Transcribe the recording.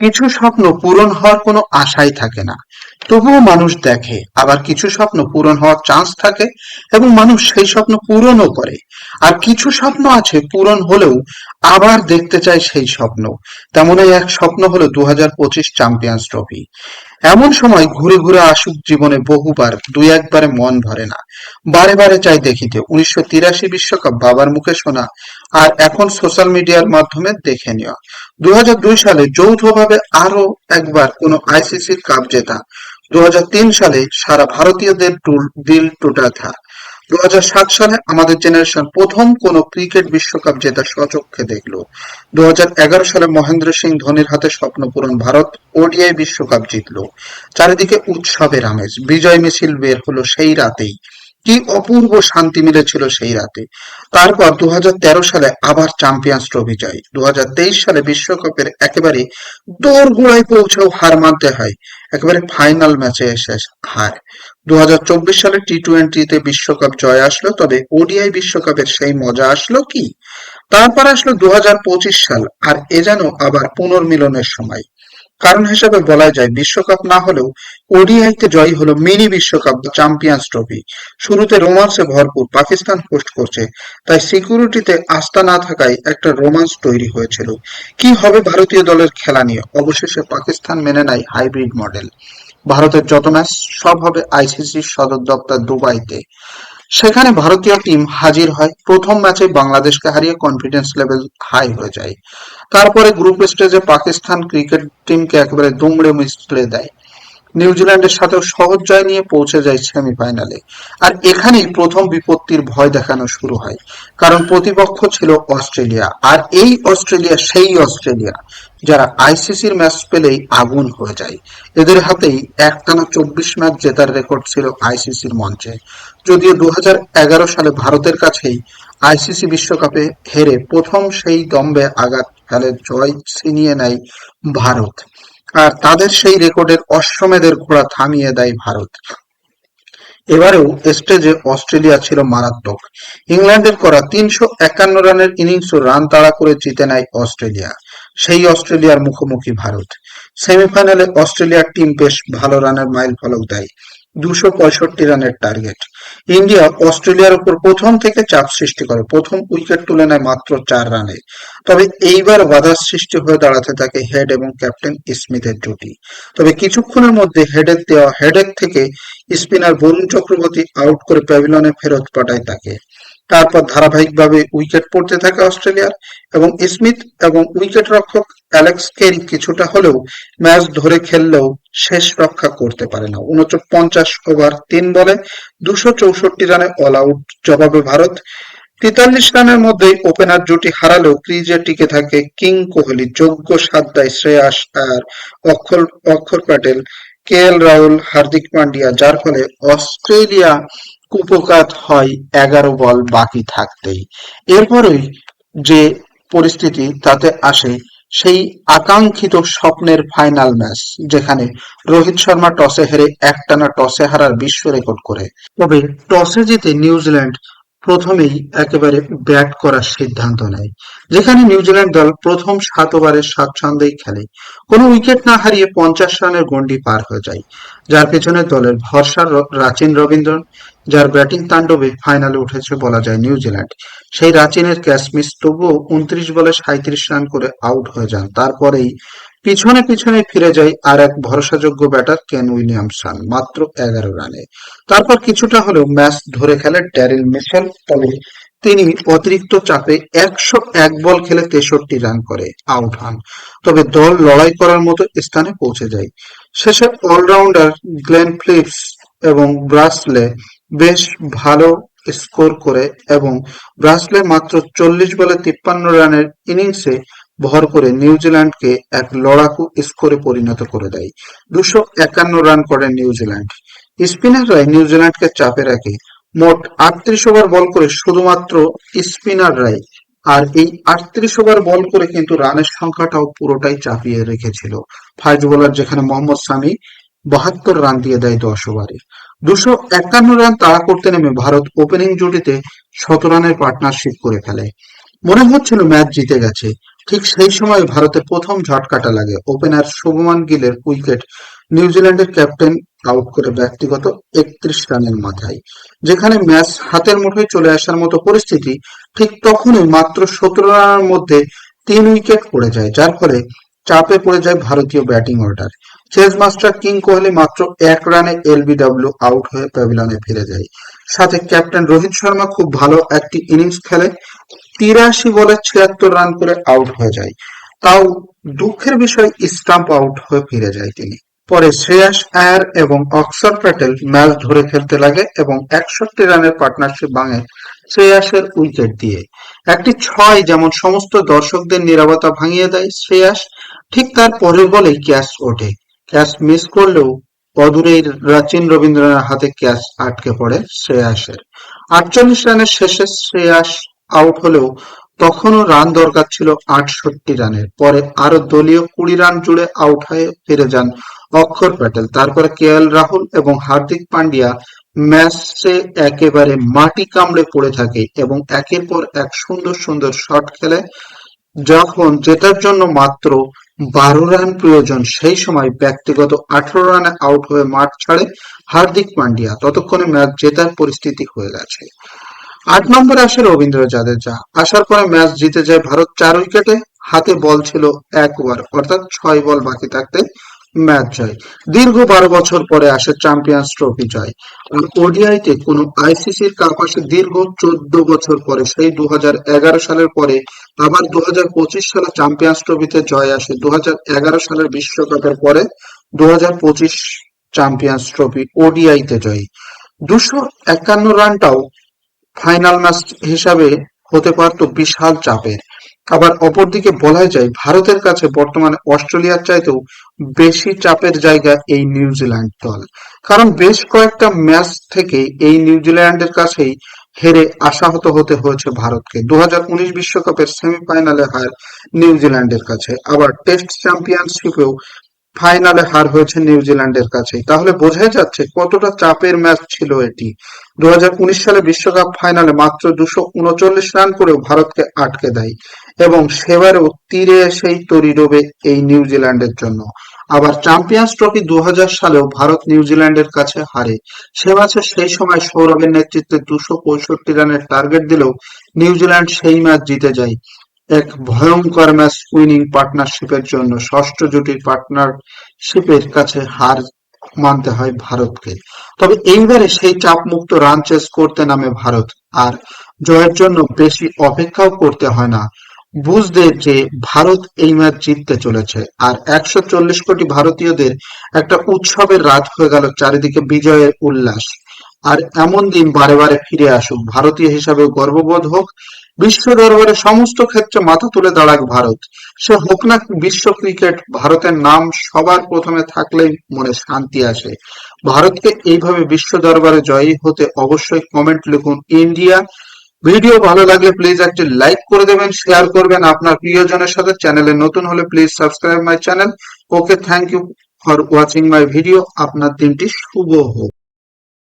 কিছু স্বপ্ন পূরণ হওয়ার কোনো আশাই থাকে না। তবুও মানুষ দেখে, আবার কিছু স্বপ্ন পূরণ হওয়ার চান্স থাকে এবং মানুষ সেই স্বপ্ন পূরণও করে। আর কিছু স্বপ্ন আছে পূরণ হলেও আবার দেখতে চায় সেই স্বপ্ন। তেমনই এক স্বপ্ন হলো দু হাজার পঁচিশ চ্যাম্পিয়ন্স ট্রফি এমন সময় ঘুরে ঘুরে আসুক জীবনে বহুবার, দুই একবারে মন ভরে না। বারে বারে চাই দেখিতে। উনিশশো তিরাশি বিশ্বকাপ বাবার মুখে শোনা, আর এখন সোশ্যাল মিডিয়ার মাধ্যমে দেখে নেওয়া দুই হাজার দুই সালে যৌথভাবে আরও একবার কোনো আইসিসির কাপ জেতা। দু হাজার তিন সালে সারা ভারতীয়দের দিল টুটা থা। দু হাজার সাত সালে আমাদের জেনারেশন প্রথম কোনো ক্রিকেট বিশ্বকাপ জেতা স্বচক্ষে দেখল। দু সালে মহেন্দ্র সিং ধোনির হাতে স্বপ্ন পূরণ ভারত ওডিআই বিশ্বকাপ জিতলো। চারিদিকে উৎসবের আমেজ, বিজয় মিছিল বের হলো সেই রাতেই। কি অপূর্ব শান্তি মিলেছিল সেই রাতে। তারপর দু সালে আবার চ্যাম্পিয়ন্স ট্রফি জয়। দু সালে বিশ্বকাপের একেবারে দোরগোড়ায় পৌঁছেও হার মানতে হয়। একেবারে ফাইনাল ম্যাচে এসে হার। দু হাজার চব্বিশ সালে টি টোয়েন্টিতে বিশ্বকাপ জয় আসলো, তবে ওডিআই বিশ্বকাপের সেই মজা আসলো কি? তারপর আসলো দু হাজার পঁচিশ সাল, আর এ যেন আবার পুনর্মিলনের সময়। কারণ হিসেবে বলা যায়, বিশ্বকাপ না হলেও ওডিআইতে জয়ী হলো মিনি বিশ্বকাপ বা চ্যাম্পিয়ন্স ট্রফি। শুরুতে রোমান্সে ভরপুর পাকিস্তান হোস্ট করছে, তাই সিকিউরিটিতে আস্থা না থাকায় একটা রোমান্স তৈরি হয়েছিল। কি হবে ভারতীয় দলের খেলা নিয়ে? অবশেষে পাকিস্তান মেনে নেয় হাইব্রিড মডেল। ভারতের যত ম্যাচ, সব হবে আইসিসির সদর দপ্তর দুবাইতে। সেখানে ভারতীয় টিম হাজির হয়। প্রথম ম্যাচে বাংলাদেশকে হারিয়ে কনফিডেন্স লেভেল হাই হয়ে যায়। তারপরে গ্রুপ স্টেজে পাকিস্তান ক্রিকেট টিমকে একেবারে দুমড়ে মিশলে দেয়। নিউজিল্যান্ডের সাথেও সহজ জয় নিয়ে পৌঁছে যায় সেমিফাইনালে। আর এখানেই প্রথম বিপত্তির ভয় দেখানো শুরু হয়, কারণ প্রতিপক্ষ ছিল অস্ট্রেলিয়া। আর এই অস্ট্রেলিয়া, সেই অস্ট্রেলিয়া, যারা আইসিসির ম্যাচ পেলেই আগুন হয়ে যায়। এদের হাতেই একটানা চব্বিশ ম্যাচ জেতার রেকর্ড ছিল আইসিসির মঞ্চে। যদিও দু হাজার এগারো সালে ভারতের কাছেই আইসিসি বিশ্বকাপে হেরে প্রথম সেই দম্বে আঘাত ফেলে জয় ছিনিয়ে নেয় ভারত। আর তাদের সেই রেকর্ডের অশ্বমেধের ঘোড়া থামিয়ে দেয় ভারত। এবারেও স্টেজে অস্ট্রেলিয়া ছিল মারাত্মক। ইংল্যান্ডের করা তিনশো একান্ন রানের ইনিংস রান তাড়া করে জিতে নেয় অস্ট্রেলিয়া। সেই অস্ট্রেলিয়ার মুখোমুখি ভারত। সেমিফাইনালে অস্ট্রেলিয়ার টিম বেশ ভালো রানের মাইল ফলক দেয়। দুশো পঁয়ষট্টি রানের টার্গেট ইন্ডিয়া অস্ট্রেলিয়ার উপর প্রথম থেকে চাপ সৃষ্টি করে, প্রথম উইকেট তুলে নেয় মাত্র চার রানে। তবে এইবার বাধার সৃষ্টি হয়ে দাঁড়াতে থাকে হেড এবং ক্যাপ্টেন স্মিথের জুটি। তবে কিছুক্ষণের মধ্যে হেডের দেওয়া হেডেক থেকে স্পিনার বরুণ চক্রবর্তী আউট করে প্যাভিলনে ফেরত পাঠায় তাকে। তারপর ধারাবাহিকভাবে উইকেট পড়তে থাকে অস্ট্রেলিয়ার এবং স্মিথ এবং উইকেট রক্ষক অ্যালেক্স কেরি কিছুটা হলেও ম্যাচ ধরে খেললেও শেষ রক্ষা করতে পারে না। উনপঞ্চাশ ওভার তিন বলে দুশো চৌষট্টি রানে অল আউট জবাবে ভারত। তেতাল্লিশ রানের মধ্যে ওপেনার জুটি হারালেও ক্রিজে টিকে থাকে কিং কোহলি। যোগ্য সাত দেয় শ্রেয়াস আর অক্ষর অক্ষর প্যাটেল, কে এল রাহুল, হার্দিক পান্ডিয়া, যার ফলে অস্ট্রেলিয়া কুপকাত হয়, এগারো বল বাকি থাকতেই। এরপরই যে পরিস্থিতি তাতে আসে, সেই আকাঙ্ক্ষিত স্বপ্নের ফাইনাল ম্যাচ যেখানে রোহিত শর্মা টসে হেরে একটানা টসে হারার বিশ্ব রেকর্ড করে। তবে টসে জিতে নিউজিল্যান্ড প্রথমেই একেবারে ব্যাট করার সিদ্ধান্ত নেয়, যেখানে নিউজিল্যান্ড দল প্রথম সাত ওভারে স্বাচ্ছন্দ্যেই খেলে। কোনো উইকেট না হারিয়ে পঞ্চাশ রানের গন্ডি পার হয়ে যায়, যার পেছনে দলের ভরসা রাচিন রবীন্দ্রন যার ব্যাটিং তাণ্ডবে ফাইনালে উঠেছে বলা যায় নিউজিল্যান্ড। সেই রাচিনের ক্যাশমিস তবুও উনত্রিশ বলে সাঁইত্রিশ রান করে আউট হয়ে যান। তারপরেই পিছনে পিছনে ফিরে যায় আর এক ভরসাযোগ্য ব্যাটার কেন উইলিয়ামসন মাত্র এগারো রানে। তারপর কিছুটা হলেও ম্যাচ ধরে খেলে ড্যারিল মিশেল, তবে তিনি অতিরিক্ত চাপে একশো এক বল খেলে তেষট্টি রান করে আউট হন। তবে দল লড়াই করার মতো স্থানে পৌঁছে যায়। শেষে অলরাউন্ডার গ্লেন ফ্লিপস এবং ব্রাসলে বেশ ভালো স্কোর করে এবং ব্রাসলে মাত্র চল্লিশ বলে তিপ্পান্ন রানের ইনিংসে ভর করে নিউজিল্যান্ডকে এক লড়াকু স্কোরে পরিণত করে দেয়। দুশো একান্ন রান করে নিউজিল্যান্ড স্পিনাররাই নিউজিল্যান্ডকে চাপে রাখে। মোট আটত্রিশ ওভার বল করে শুধুমাত্র স্পিনাররাই। আর এই আটত্রিশ ওভার বল করে কিন্তু রানের সংখ্যাটাও পুরোটাই চাপিয়ে রেখেছিল। ফাস্ট বোলার যেখানে মোহাম্মদ সামি বাহাত্তর রান দিয়ে দেয় দশ ওভারে। দুশো একান্ন রান তাড়া করতে নেমে ভারত ওপেনিং জুটিতে শত রানের পার্টনারশিপ করে ফেলে। মনে হচ্ছিল ম্যাচ জিতে গেছে। ঠিক সেই সময় ভারতের প্রথম ঝটকাটা লাগে। ওপেনার শুভমান গিলের উইকেট নিউজিল্যান্ডের ক্যাপ্টেন আউট করে ব্যক্তিগত একত্রিশ রানের মাথায়। যেখানে ম্যাচ হাতের মুঠোয় চলে আসার মতো পরিস্থিতি ঠিক তখনই মাত্র সতেরো রানের মধ্যে তিন উইকেট পড়ে যায়। যার ফলে চাপে পড়ে যায় ভারতীয় batting order chase master king Kohli মাত্র এক রানে এলবিডব্লিউ আউট হয়ে প্যাভিলনে ফিরে যায়। সাথে ক্যাপ্টেন রোহিত শর্মা খুব ভালো একটি ইনিংস খেলে, তিরাশি বলে ছিয়াত্তর রান করে আউট হয়ে যায়। তাও দুঃখের বিষয় স্টাম্প আউট হয়ে ফিরে যায় তিনি। পরে শ্রেয়াস আয়ার এবং অক্সর প্যাটেল ম্যাচ ধরে খেলতে লাগে এবং একষট্টি রানের পার্টনারশিপ ভাঙে শ্রেয়াসের উইকেট দিয়ে। একটি ছয় যেমন সমস্ত দর্শকদের নিরাপত্তা ভাঙিয়ে দেয় শ্রেয়াস, ঠিক তার পরের বলেই ক্যাচ ওঠে। ক্যাচ মিস করলেও অদূরেই রাচিন রবীন্দ্রনাথের হাতে ক্যাচ আটকে পড়ে শ্রেয়াসের। আটচল্লিশ রানের শেষে শ্রেয়াস আউট হলেও তখনও রান দরকার ছিল আটষট্টি রানের। পরে আরও দলীয় কুড়ি রান জুড়ে আউট হয়ে ফিরে যান অক্ষর প্যাটেল। তারপরে কে এল রাহুল এবং হার্দিক পান্ডিয়া ম্যাচে একেবারে মাটি কামড়ে পড়ে থাকে এবং একের পর এক সুন্দর সুন্দর শট খেলে যখন জেতার জন্য মাত্র বারো রান প্রয়োজন, সেই সময় ব্যক্তিগত আঠারো রানে আউট হয়ে মাঠ ছাড়ে হার্দিক পান্ডিয়া। ততক্ষণে ম্যাচ জেতার পরিস্থিতি হয়ে গেছে। আট নম্বরে আসে রবীন্দ্র জাদেজা। আসার পরে ম্যাচ জিতে যায় ভারত চার উইকেটে। হাতে বল ছিল এক ওভার, অর্থাৎ ছয় বল বাকি থাকতে ম্যাচ জয়। দীর্ঘ বারো বছর পরে আসে চ্যাম্পিয়ন্স ট্রফি জয়। আর ওডিআইতে কোনো আইসিসির কাপ আসে দীর্ঘ চোদ্দ বছর পরে। সেই দু হাজার এগারো সালের পরে আবার দু হাজার পঁচিশ সালে চ্যাম্পিয়ন্স ট্রফিতে জয় আসে। দু হাজার এগারো সালের বিশ্বকাপের পরে দু চ্যাম্পিয়ন্স ট্রফি ওডিআইতে জয়ী। দুশো একান্ন রানটাও ফাইনাল ম্যাচ হিসাবে হতে পারত বিশাল চাপের। আবার অপরদিকে বলা যায়, ভারতের কাছে বর্তমানে অস্ট্রেলিয়ার চাইতেও বেশি চাপের জায়গা এই নিউজিল্যান্ড দল। কারণ বেশ কয়েকটা ম্যাচ থেকে এই নিউজিল্যান্ডের কাছেই হেরে আশাহত হতে হয়েছে ভারতকে। দু বিশ্বকাপের সেমিফাইনালে হার নিউজিল্যান্ডের কাছে। আবার টেস্ট চ্যাম্পিয়নশিপেও ফাইনালে হার হয়েছে নিউজিল্যান্ডের কাছে তাহলে বোঝাই যাচ্ছে কতটা চাপের ম্যাচ ছিল এটি। দুহাজার উনিশ সালে বিশ্বকাপ ফাইনালে মাত্র দুশো উনচল্লিশ রান করেও ভারতকে আটকে দেয় এবং সেবারেও তীরে এসেই তরি ডোবে এই নিউজিল্যান্ডের জন্য। আবার চ্যাম্পিয়ন্স ট্রফি দু হাজার সালেও ভারত নিউজিল্যান্ডের কাছে হারে। সে ম্যাচে সেই সময় সৌরভের নেতৃত্বে দুশো পঁয়ষট্টি রানের টার্গেট দিলেও নিউজিল্যান্ড সেই ম্যাচ জিতে যায়। এক ভয়ঙ্কর ম্যাচ উইনিং পার্টনারশিপের জন্য ষষ্ঠ জুটির পার্টনারশিপের কাছে হার মানতে হয় ভারতকে। তবে এইবারে সেই চাপমুক্ত রান চেস করতে নামে ভারত, আর জয়ের জন্য বেশি অপেক্ষাও করতে হয় না। বুঝতে যে ভারত এই ম্যাচ জিততে চলেছে, আর একশো চল্লিশ কোটি ভারতীয়দের একটা উৎসবের রাত হয়ে গেল চারিদিকে বিজয়ের উল্লাস। আর এমন দিন বারে বারে ফিরে আসুক, ভারতীয় হিসাবে গর্ববোধ হোক বিশ্ব দরবারে সমস্ত ক্ষেত্রে মাথা তুলে দাঁড়াক ভারত। সে হোক না বিশ্ব ক্রিকেট, ভারতের নাম সবার প্রথমে থাকলেই মনে শান্তি আসে। ভারতকে এইভাবে বিশ্ব দরবারে জয়ী হতে অবশ্যই কমেন্ট লিখুন ইন্ডিয়া ভিডিও ভালো লাগলে প্লিজ একটি লাইক করে দেবেন শেয়ার করবেন আপনার প্রিয়জনের সাথে। চ্যানেলে নতুন হলে please subscribe my channel okay thank you for watching my video আপনার দিনটি শুভ হোক।